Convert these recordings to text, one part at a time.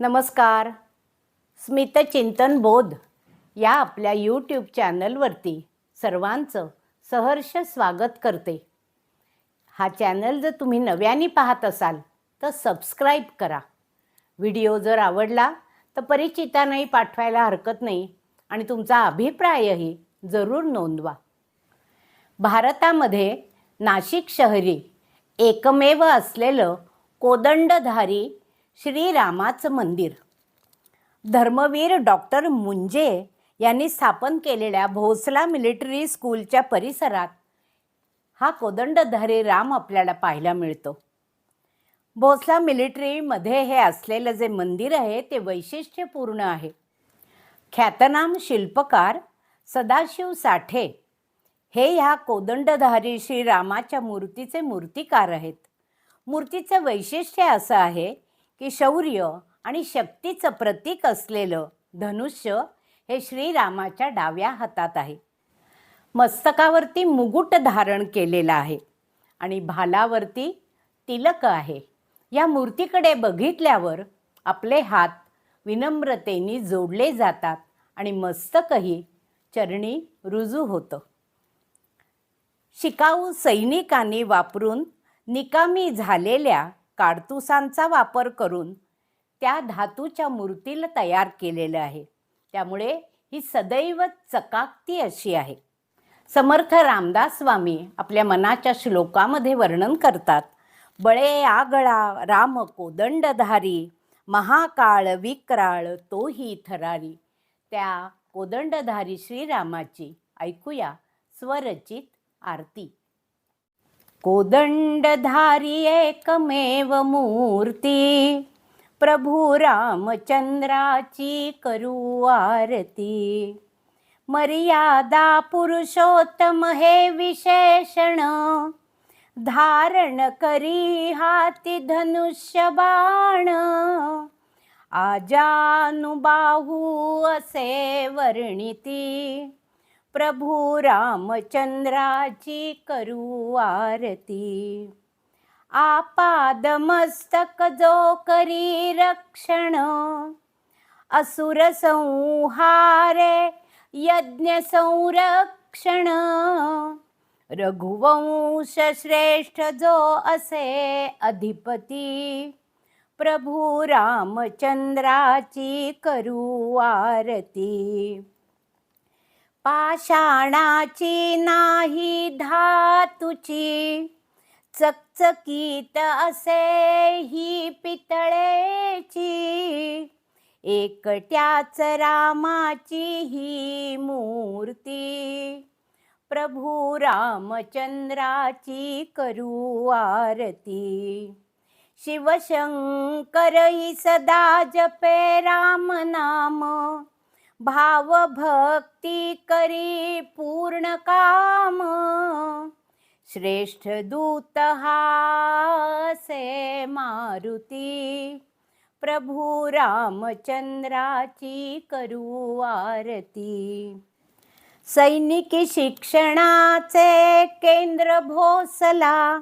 नमस्कार. स्मितचिंतन बोध या आपल्या यूट्यूब चॅनलवरती सर्वांचं सहर्ष स्वागत करते. हा चॅनल जर तुम्ही नव्याने पाहत असाल तर सबस्क्राईब करा. व्हिडिओ जर आवडला तर परिचितांनाही पाठवायला हरकत नाही आणि तुमचा अभिप्रायही जरूर नोंदवा. भारतामध्ये नाशिक शहरी एकमेव असलेलं कोदंडधारी श्रीरामाचं मंदिर. धर्मवीर डॉक्टर मुंजे यांनी स्थापन केलेल्या भोसला मिलिटरी स्कूलच्या परिसरात हा कोदंडधारी राम आपल्याला पाहायला मिळतो. भोसला मिलिटरीमध्ये हे असलेलं जे मंदिर आहे ते वैशिष्ट्यपूर्ण आहे. ख्यातनाम शिल्पकार सदाशिव साठे हे ह्या कोदंडधारी श्रीरामाच्या मूर्तीचे मूर्तिकार आहेत. मूर्तीचं वैशिष्ट्य असं आहे की शौर्य आणि शक्तीचं प्रतीक असलेलं धनुष्य हे श्रीरामाच्या डाव्या हातात आहे. मस्तकावरती मुकुट धारण केलेला आहे आणि भालावरती तिलक आहे. या मूर्तीकडे बघितल्यावर आपले हात विनम्रतेने जोडले जातात आणि मस्तकही चरणी रुजू होतं. शिकाऊ सैनिकांनी वापरून निकामी झालेल्या काडतुसांचा वापर करून त्या धातूच्या मूर्तीला तयार केलेलं आहे. त्यामुळे ही सदैव चकाकती अशी आहे. समर्थ रामदास स्वामी आपल्या मनाच्या श्लोकामध्ये वर्णन करतात बळे आगळा राम कोदंडधारी महाकाळ विक्राळ तोही थरारी. त्या कोदंडधारी श्रीरामाची ऐकूया स्वरचित आरती. कोदंडधारी एकमेव मूर्ती. प्रभू रामचंद्राची करू आरती. मर्यादा पुरुषोत्तम हे विशेषण. धारण करी हाती धनुष्य बाण. आजानुबाहू असे वर्णिती. प्रभू रामचंद्राची करू आरती. आपादमस्तक जो करी रक्षण असुर संहारे यज्ञ संरक्षण. रघुवंश श्रेष्ठ जो असे अधिपती प्रभू रामचंद्राची करू आरती. पाषाणाची नाही धातुची. चकचकीत असे ही पितळेची. एकट्याच रामाची ही मूर्ती. प्रभू रामचंद्राची करू आरती. शिवशंकर ही सदा जपे राम नाम. भाव भक्ती करी पूर्ण काम. श्रेष्ठ दूत हासे मारुती. प्रभू रामचंद्राची करू आरती. सैनिकी शिक्षणाचे केंद्र भोसला.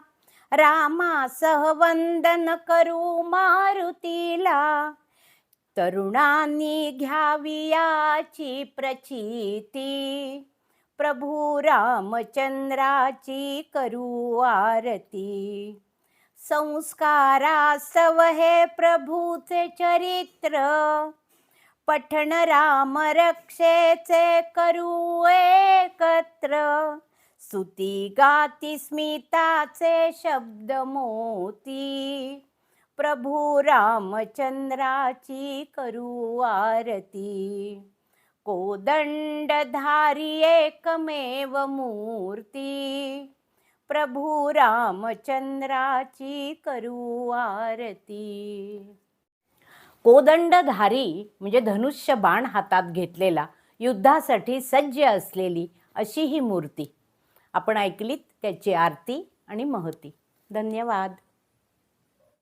रामासह वंदन करू मारुतीला. तरुणांनी घ्यावी याची प्रचिती. प्रभू रामचंद्राची करू आरती. संस्कारास्तव हे प्रभूचे चरित्र. पठण राम रक्षेचे करू एकत्र. स्तुती गाती स्मिताचे शब्द मोती प्रभू रामचंद्राची करू आरती. कोदंडधारी एकमेव मूर्ती. प्रभू रामचंद्राची करू आरती. कोदंडधारी म्हणजे धनुष्य बाण हातात घेतलेला युद्धासाठी सज्ज असलेली अशी ही मूर्ती. आपण ऐकलीत त्याची आरती आणि महती. धन्यवाद.